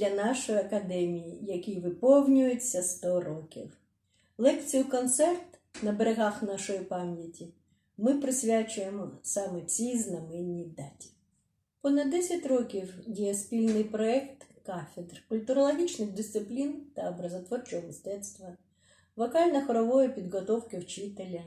для нашої академії, якій виповнюється 100 років. Лекцію концерт на берегах нашої пам'яті ми присвячуємо саме цій знаменній даті. Понад 10 років діє спільний проєкт кафедр культурологічних дисциплін та образотворчого мистецтва, вокально-хорової підготовки вчителя,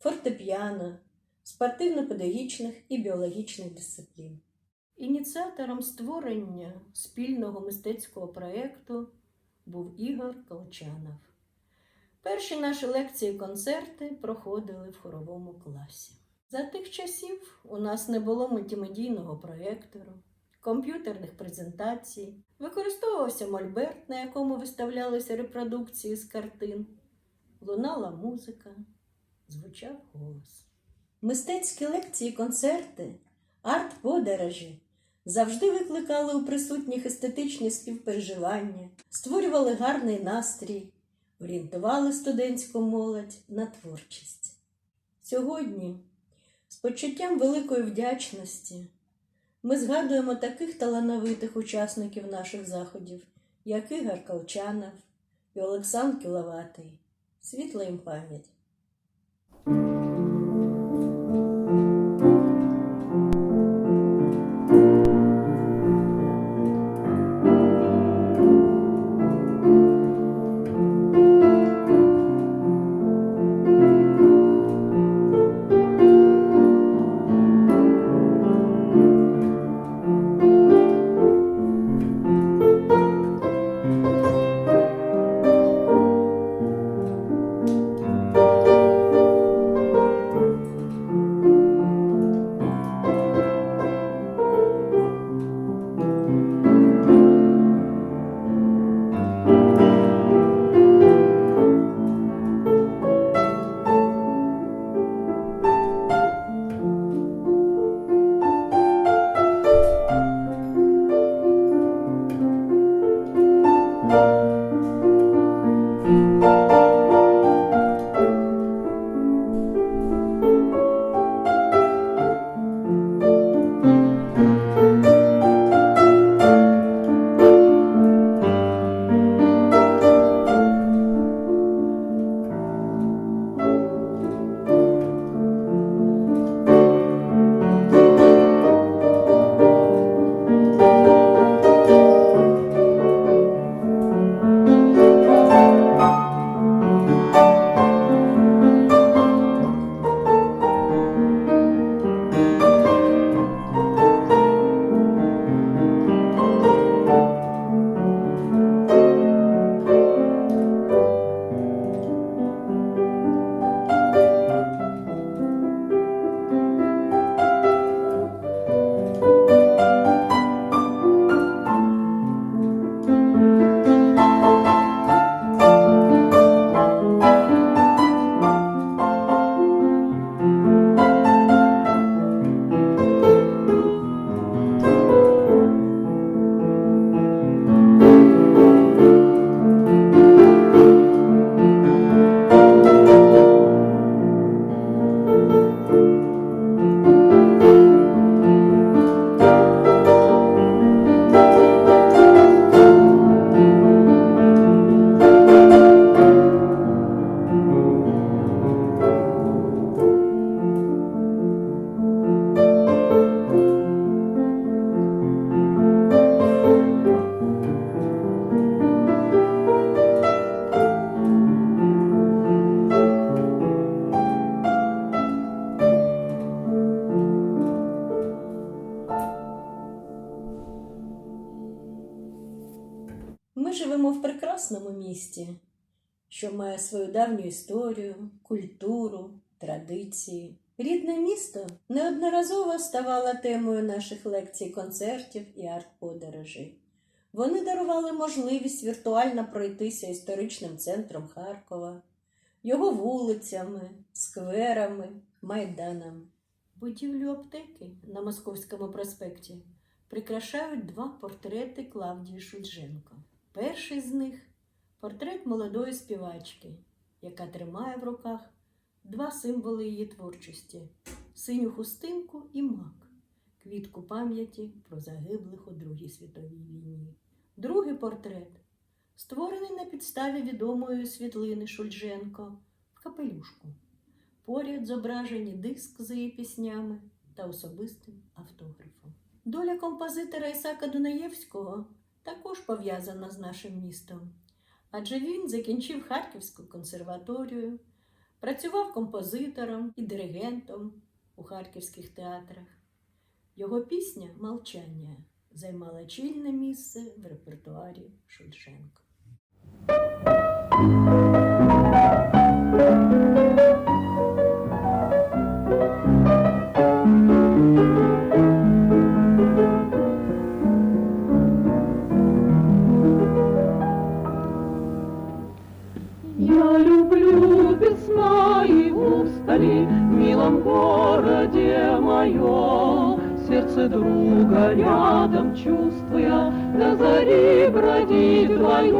фортепіано, спортивно-педагогічних і біологічних дисциплін. Ініціатором створення спільного мистецького проєкту був Ігор Колчанов. Перші наші лекції концерти проходили в хоровому класі. За тих часів у нас не було мультимедійного проєктору, комп'ютерних презентацій, використовувався мольберт, на якому виставлялися репродукції з картин, лунала музика, звучав голос. Мистецькі лекції, концерти, арт-подорожі завжди викликали у присутніх естетичні співпереживання, створювали гарний настрій, орієнтували студентську молодь на творчість. Сьогодні, з почуттям великої вдячності, ми згадуємо таких талановитих учасників наших заходів, як Ігор Колчанов і Олександр Кіловатий. Світла їм пам'ять. Що має свою давню історію, культуру, традиції. Рідне місто неодноразово ставало темою наших лекцій, концертів і арт-подорожей. Вони дарували можливість віртуально пройтися історичним центром Харкова, його вулицями, скверами, майданами. Будівлю аптеки на Московському проспекті прикрашають два портрети Клавдії Шульженко. Перший з них портрет молодої співачки, яка тримає в руках два символи її творчості синю хустинку і мак, квітку пам'яті про загиблих у Другій світовій війні. Другий портрет створений на підставі відомої світлини Шульженко в капелюшку. Поряд зображені диск з її піснями та особистим автографом. Доля композитора Ісака Дунаєвського також пов'язана з нашим містом, адже він закінчив Харківську консерваторію, працював композитором і диригентом у харківських театрах. Його пісня Молчання займала чільне місце в репертуарі Шульженка. Я люблю без сна и устали В милом городе моем. Сердце друга рядом чувствуя До зари бродит вдвоем.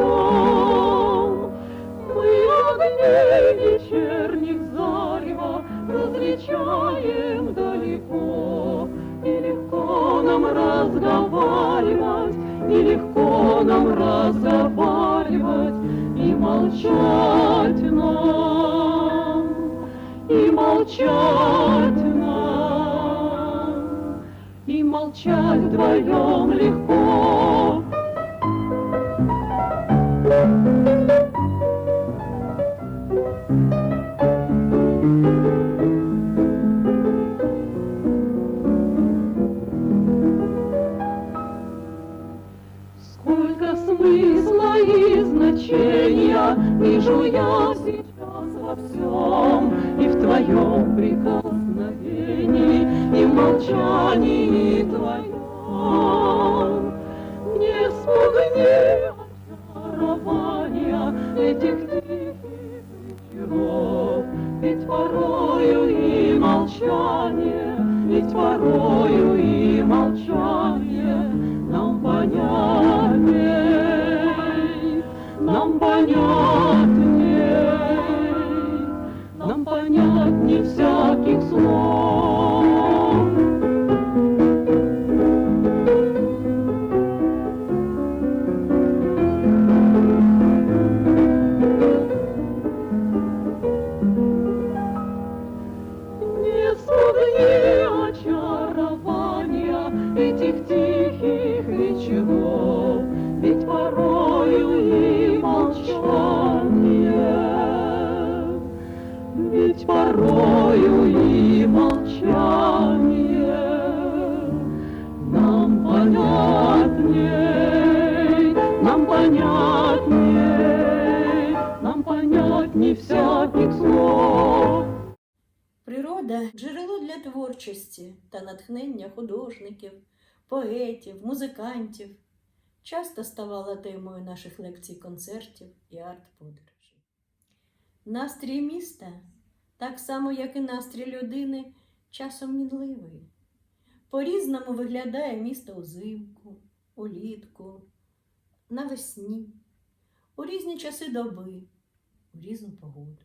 Мы огней вечерних зарева Различаем далеко. И легко нам разговаривать И легко нам разговаривать молчать нам, и молчать нам, и молчать вдвоем легко. Поетів, музикантів. Часто ставала темою наших лекцій, концертів і арт-подорожей. Настрій міста, так само як і настрій людини, часом мінливий. По-різному виглядає місто узимку, улітку, навесні, у різні часи доби, у різну погоду.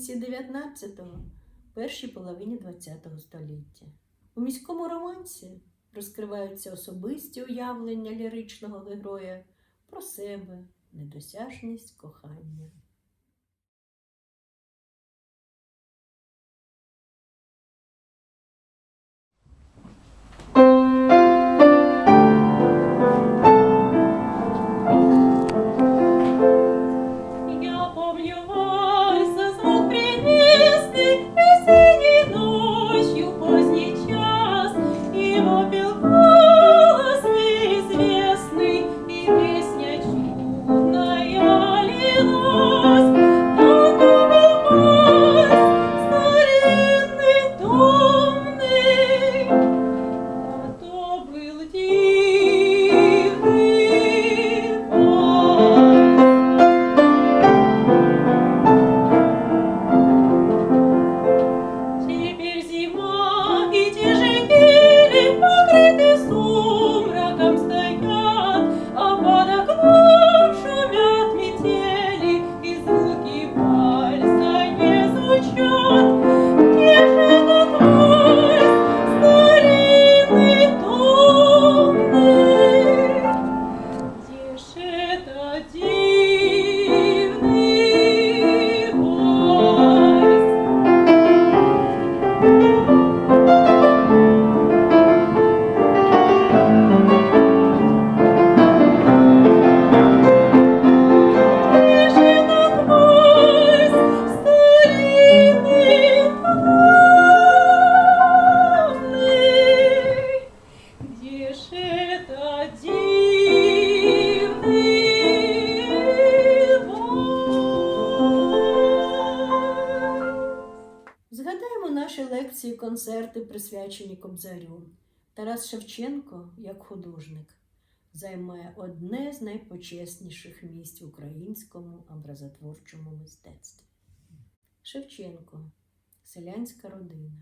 Наприкінці 19-го, першій половині 20-го століття. У міському романсі розкриваються особисті уявлення ліричного героя про себе, недосяжність кохання. Концерти, присвячені Кобзарю. Тарас Шевченко, як художник, займає одне з найпочесніших місць в українському образотворчому мистецтві. Шевченко, селянська родина.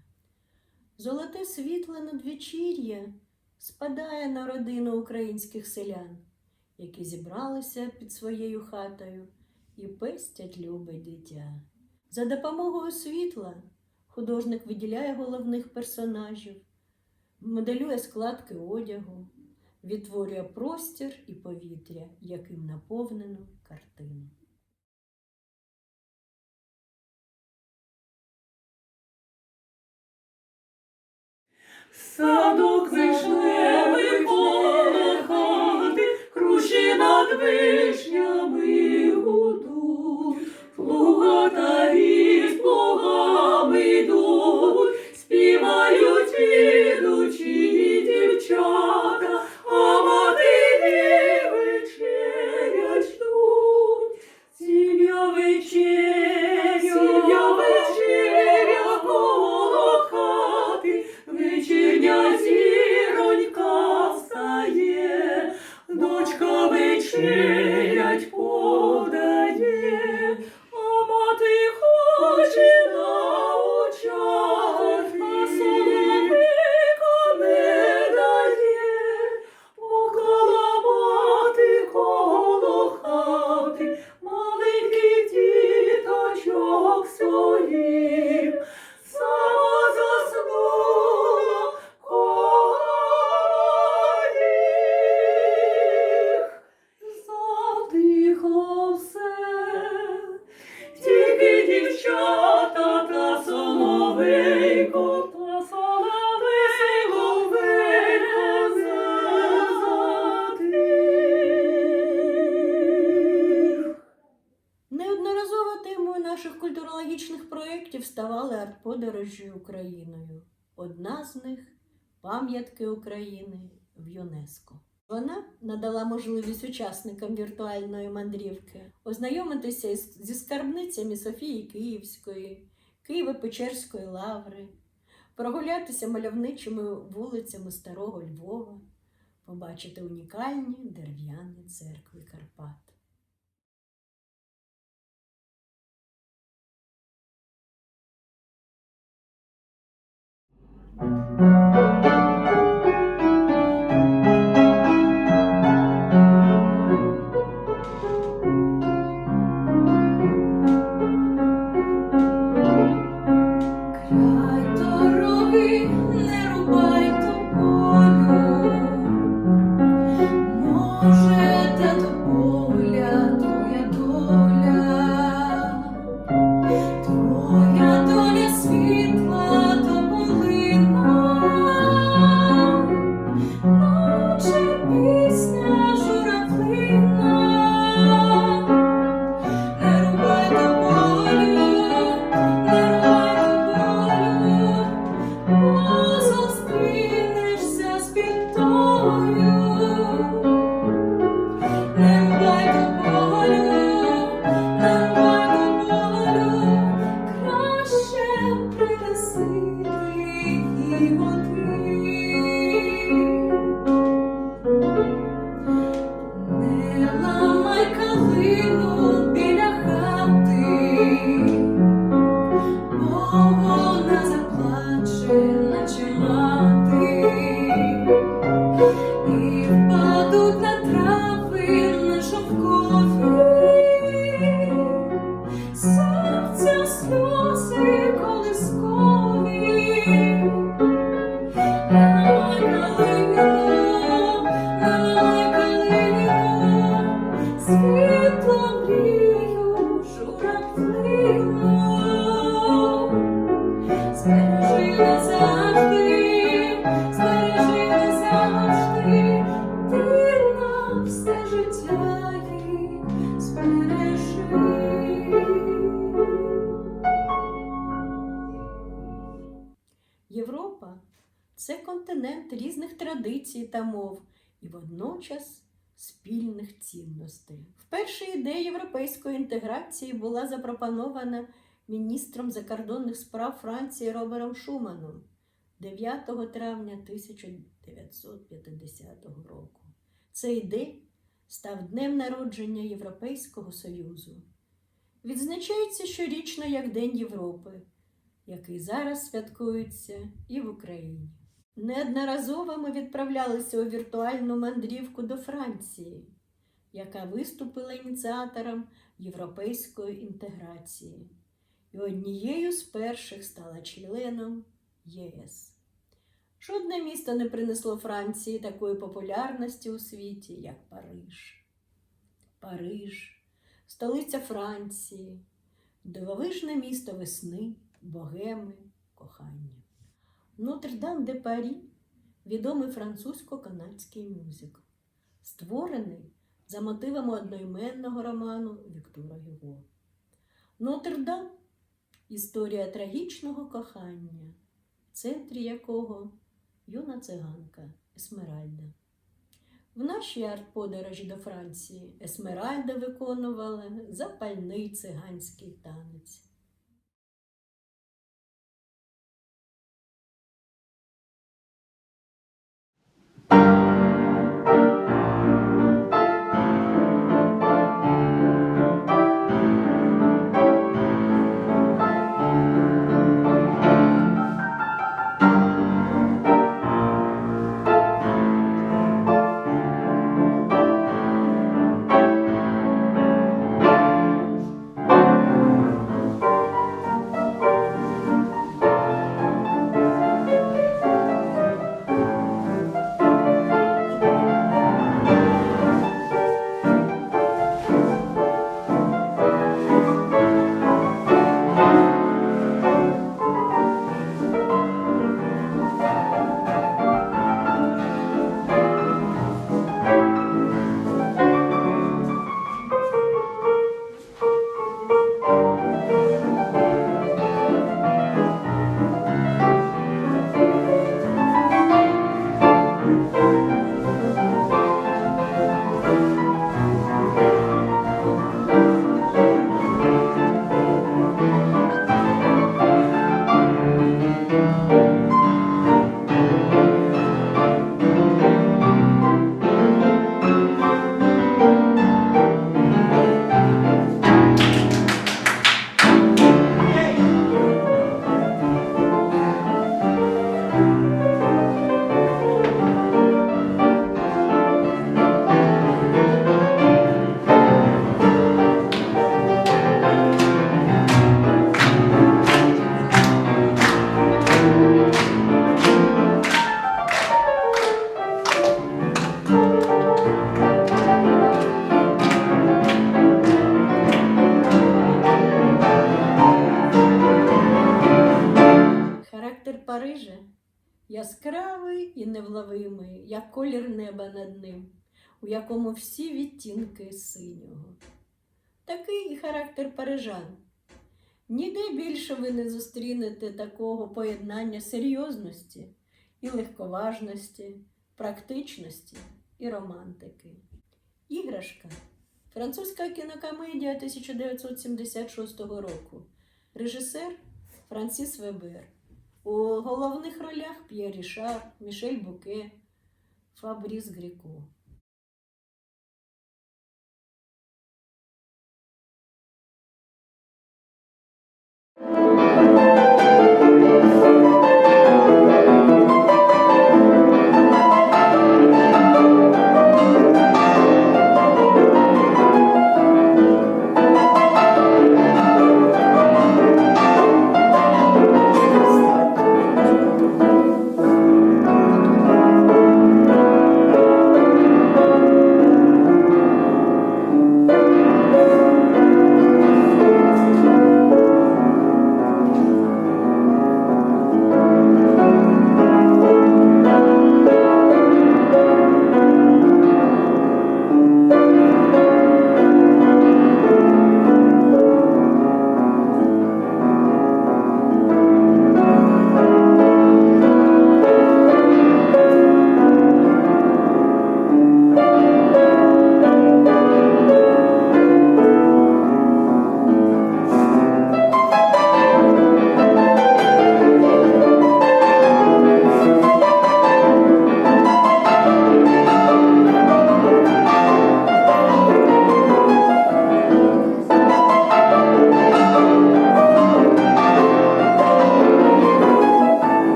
Золоте світле надвечір'я спадає на родину українських селян, які зібралися під своєю хатою і пестять любе дитя. За допомогою світла художник виділяє головних персонажів, моделює складки одягу, відтворює простір і повітря, яким наповнено картину. Садок вишневий коло хати, кручі над вишнями плугатарі з співають ідучі дівчата, а матері вечерять. Сім'я вечеря, сім'я вечеря хати, вечірня зіронька встає, дочка вечерять пам'ятки України в ЮНЕСКО. Вона надала можливість учасникам віртуальної мандрівки ознайомитися зі скарбницями Софії Київської, Києво-Печерської лаври, прогулятися мальовничими вулицями Старого Львова, побачити унікальні дерев'яні церкви Карпат. принеси ідея європейської інтеграції була запропонована міністром закордонних справ Франції Робером Шуманом 9 травня 1950 року. Цей день став днем народження Європейського Союзу. Відзначається щорічно як День Європи який зараз святкується і в Україні. Неодноразово ми відправлялися у віртуальну мандрівку до Франції, яка виступила ініціатором європейської інтеграції, і однією з перших стала членом ЄС. Жодне місто не принесло Франції такої популярності у світі, як Париж. Париж, столиця Франції, дивовижне місто весни, богеми, кохання. Нотр-Дам де Парі відомий французько-канадський мюзикл, створений за мотивами одноіменного роману Віктора Гюго. Нотр-Дам історія трагічного кохання, в центрі якого юна циганка Есмеральда. В нашій арт-подорожі до Франції Есмеральда виконувала запальний циганський танець. Колір неба над ним, у якому всі відтінки синього. Такий і характер парижан. Ніде більше ви не зустрінете такого поєднання серйозності і легковажності, практичності і романтики. Іграшка французька кінокомедія 1976 року. Режисер Франсіс Вебер. У головних ролях П'єр Рішар, Мішель Буке, Фабріс Гріко. –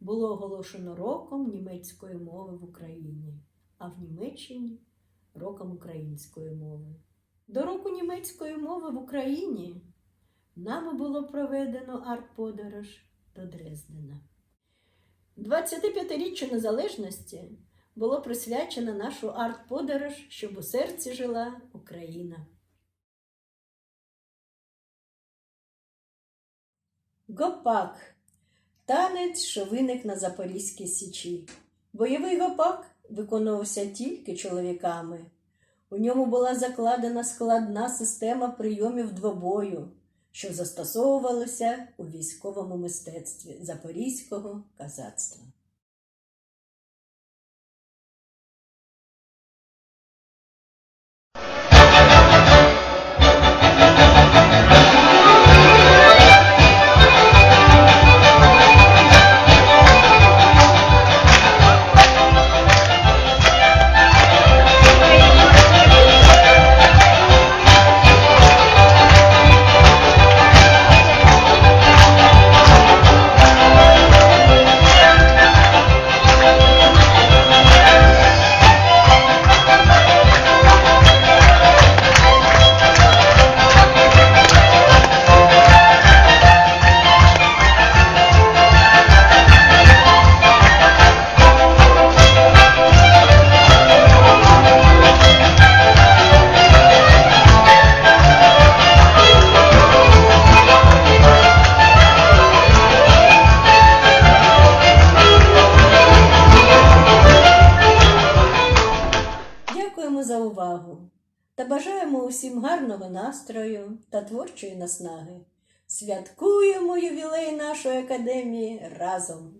було оголошено роком німецької мови в Україні, а в Німеччині роком української мови. До року німецької мови в Україні нами було проведено арт-подорож до Дрездена. 25-річчю незалежності було присвячено нашу арт-подорож, щоб у серці жила Україна. Гопак танець, що виник на Запорізькій Січі. Бойовий гопак виконувався тільки чоловіками. У ньому була закладена складна система прийомів двобою, що застосовувалося у військовому мистецтві запорізького казацтва. творчої наснаги. Святкуємо ювілей нашої академії разом!